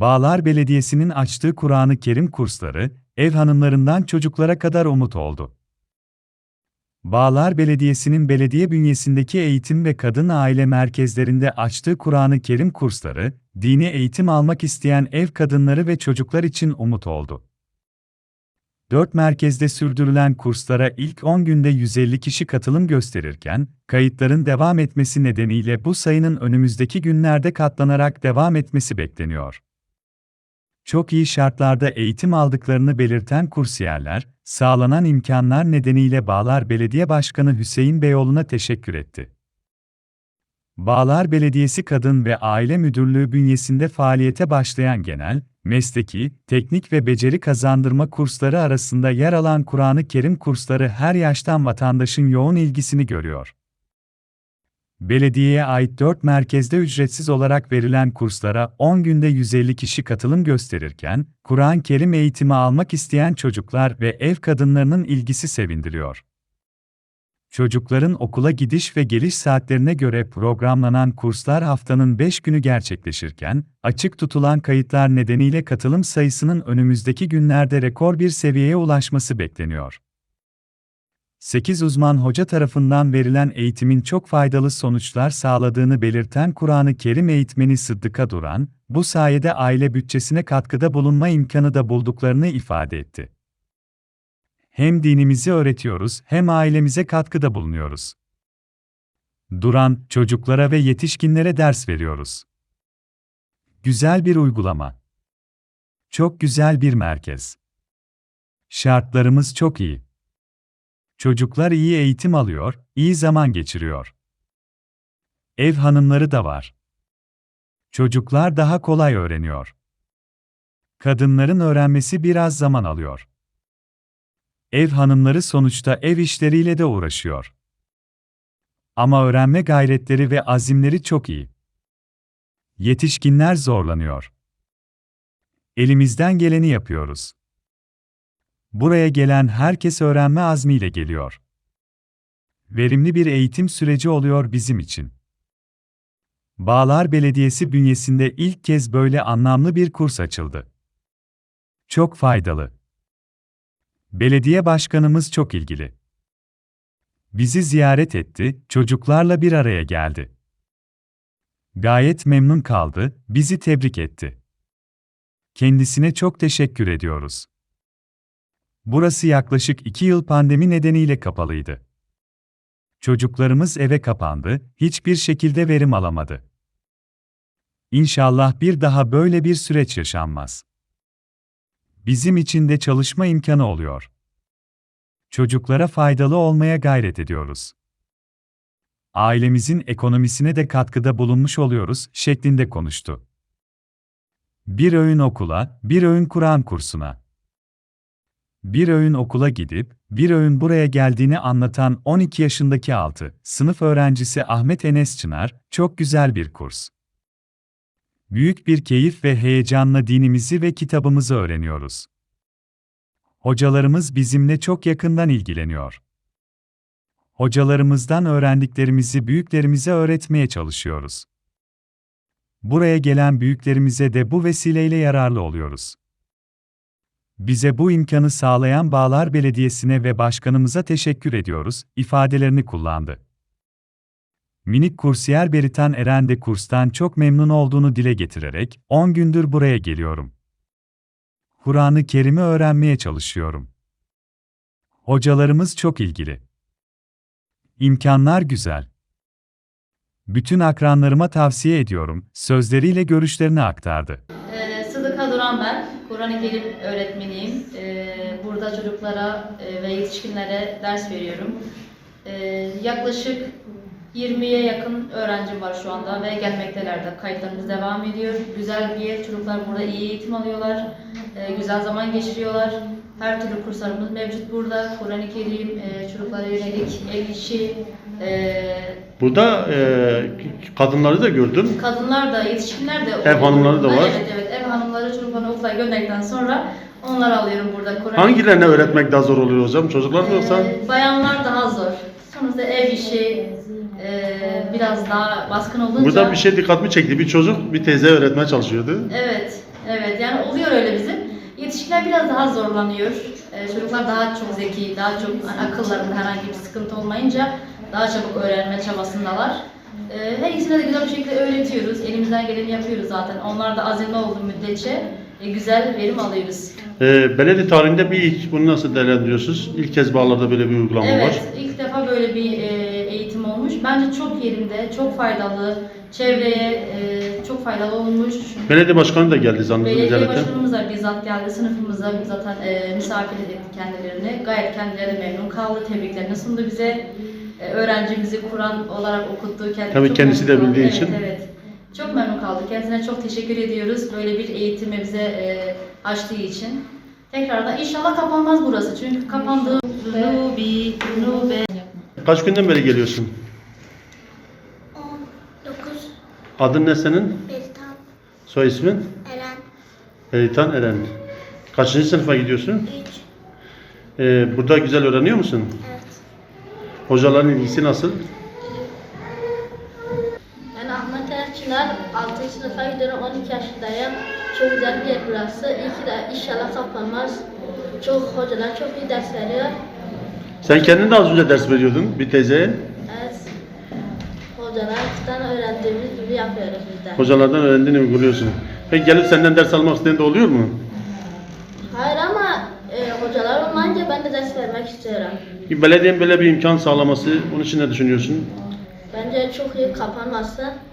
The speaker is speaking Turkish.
Bağlar Belediyesi'nin açtığı Kur'an-ı Kerim kursları, ev hanımlarından çocuklara kadar umut oldu. Bağlar Belediyesi'nin belediye bünyesindeki eğitim ve kadın aile merkezlerinde açtığı Kur'an-ı Kerim kursları, dini eğitim almak isteyen ev kadınları ve çocuklar için umut oldu. 4 merkezde sürdürülen kurslara ilk 10 günde 150 kişi katılım gösterirken, kayıtların devam etmesi nedeniyle bu sayının önümüzdeki günlerde katlanarak devam etmesi bekleniyor. Çok iyi şartlarda eğitim aldıklarını belirten kursiyerler, sağlanan imkanlar nedeniyle Bağlar Belediye Başkanı Hüseyin Beyoğlu'na teşekkür etti. Bağlar Belediyesi Kadın ve Aile Müdürlüğü bünyesinde faaliyete başlayan genel, mesleki, teknik ve beceri kazandırma kursları arasında yer alan Kur'an-ı Kerim kursları her yaştan vatandaşın yoğun ilgisini görüyor. Belediyeye ait 4 merkezde ücretsiz olarak verilen kurslara 10 günde 150 kişi katılım gösterirken, Kur'an-ı Kerim eğitimi almak isteyen çocuklar ve ev kadınlarının ilgisi sevindiriyor. Çocukların okula gidiş ve geliş saatlerine göre programlanan kurslar haftanın 5 günü gerçekleşirken, açık tutulan kayıtlar nedeniyle katılım sayısının önümüzdeki günlerde rekor bir seviyeye ulaşması bekleniyor. 8 uzman hoca tarafından verilen eğitimin çok faydalı sonuçlar sağladığını belirten Kur'an-ı Kerim eğitmeni Sıddıka Duran, bu sayede aile bütçesine katkıda bulunma imkanı da bulduklarını ifade etti. Hem dinimizi öğretiyoruz hem ailemize katkıda bulunuyoruz. Duran, çocuklara ve yetişkinlere ders veriyoruz. Güzel bir uygulama. Çok güzel bir merkez. Şartlarımız çok iyi. Çocuklar iyi eğitim alıyor, iyi zaman geçiriyor. Ev hanımları da var. Çocuklar daha kolay öğreniyor. Kadınların öğrenmesi biraz zaman alıyor. Ev hanımları sonuçta ev işleriyle de uğraşıyor. Ama öğrenme gayretleri ve azimleri çok iyi. Yetişkinler zorlanıyor. Elimizden geleni yapıyoruz. Buraya gelen herkes öğrenme azmiyle geliyor. Verimli bir eğitim süreci oluyor bizim için. Bağlar Belediyesi bünyesinde ilk kez böyle anlamlı bir kurs açıldı. Çok faydalı. Belediye başkanımız çok ilgili. Bizi ziyaret etti, çocuklarla bir araya geldi. Gayet memnun kaldı, bizi tebrik etti. Kendisine çok teşekkür ediyoruz. Burası yaklaşık iki yıl pandemi nedeniyle kapalıydı. Çocuklarımız eve kapandı, hiçbir şekilde verim alamadı. İnşallah bir daha böyle bir süreç yaşanmaz. Bizim için de çalışma imkanı oluyor. Çocuklara faydalı olmaya gayret ediyoruz. Ailemizin ekonomisine de katkıda bulunmuş oluyoruz şeklinde konuştu. Bir öğün okula, bir öğün Kur'an kursuna. Bir öğün okula gidip, bir öğün buraya geldiğini anlatan 12 yaşındaki 6 sınıf öğrencisi Ahmet Enes Çınar, çok güzel bir kurs. Büyük bir keyif ve heyecanla dinimizi ve kitabımızı öğreniyoruz. Hocalarımız bizimle çok yakından ilgileniyor. Hocalarımızdan öğrendiklerimizi büyüklerimize öğretmeye çalışıyoruz. Buraya gelen büyüklerimize de bu vesileyle yararlı oluyoruz. Bize bu imkanı sağlayan Bağlar Belediyesi'ne ve başkanımıza teşekkür ediyoruz, ifadelerini kullandı. Minik kursiyer Beritan Eren de kurstan çok memnun olduğunu dile getirerek, 10 gündür buraya geliyorum. Kur'an-ı Kerim'i öğrenmeye çalışıyorum. Hocalarımız çok ilgili. İmkanlar güzel. Bütün akranlarıma tavsiye ediyorum, sözleriyle görüşlerini aktardı. Ee, Sıdıka Duran ben. Kur'an-ı Kerim öğretmeniyim. Ee, burada çocuklara e, ve yetişkinlere ders veriyorum. Ee, yaklaşık 20'ye yakın öğrencim var şu anda ve gelmekteler de. Kayıtlarımız devam ediyor. Güzel bir yer. Çocuklar burada iyi eğitim alıyorlar. Ee, güzel zaman geçiriyorlar. Her türlü kurslarımız mevcut burada. Kur'an-ı Kerim, e, çocuklara yönelik ev işi, e, Burada e, kadınları da gördüm. Kadınlar da, yetişkinler de Ev hanımları da var. Evet, evet. Ev hanımları çocuklarını okula gönderdikten sonra onları alıyorum burada. Kur'an- Hangilerine öğretmek daha zor oluyor hocam? Çocuklar mı yoksa? Ee, bayanlar daha zor. Sonuçta ev işi e, biraz daha baskın olunca... Burada bir şey dikkatimi çekti. Bir çocuk bir teyze öğretmeye çalışıyordu. Evet. Evet yani oluyor öyle bizim. Yetişkinler biraz daha zorlanıyor. Ee, çocuklar daha çok zeki, daha çok hani akıllarında herhangi bir sıkıntı olmayınca daha çabuk öğrenme çabasındalar. Ee, her ikisine de güzel bir şekilde öğretiyoruz. Elimizden geleni yapıyoruz zaten. Onlar da azimli olduğu müddetçe e, güzel verim alıyoruz. E, belediye tarihinde bir ilk. Bunu nasıl değerlendiriyorsunuz? İlk kez bağlarda böyle bir uygulama Evet, var. ilk defa böyle bir e, eğitim olmuş. Bence çok yerinde, çok faydalı. Çevreye e, çok faydalı olmuş. Belediye başkanı da geldi zannediyorum Belediye ziyarete. başkanımız da bizzat geldi sınıfımıza zaten e, misafir etti kendilerini. Gayet kendileri memnun kaldı. Tebriklerini sundu bize. E, öğrencimizi Kur'an olarak okuttu. Kendi, Tabii çok kendisi de bildiği evet, için. Evet, Çok memnun kaldık. Kendisine çok teşekkür ediyoruz. Böyle bir eğitimi bize e, açtığı için. Tekrardan inşallah kapanmaz burası. Çünkü kapandığı. Kaç günden beri geliyorsun? 19 Adın ne senin? Beritan Soy ismin? Eren Eritan Eren. Kaçıncı sınıfa gidiyorsun? 3 E, burada güzel öğreniyor musun? Evet Hocaların ilgisi nasıl? Ben Ahmet Erçinar, 6. sınıfa gidiyorum, 12 yaşındayım. Çok güzel bir yer burası. İyi ki de inşallah kapanmaz. Çok hocalar çok iyi ders veriyor. Sen kendin de az önce ders veriyordun bir teyzeye. Evet. Hocalardan öğrendiğimiz gibi yapıyoruz biz de. Hocalardan öğrendiğini uyguluyorsun. Peki gelip senden ders almak isteyen de oluyor mu? Hayır ama e, hocalar olmayınca ben de ders vermek istiyorum. Belediyenin böyle bir imkan sağlaması, onun için ne düşünüyorsun? Bence çok iyi kapanması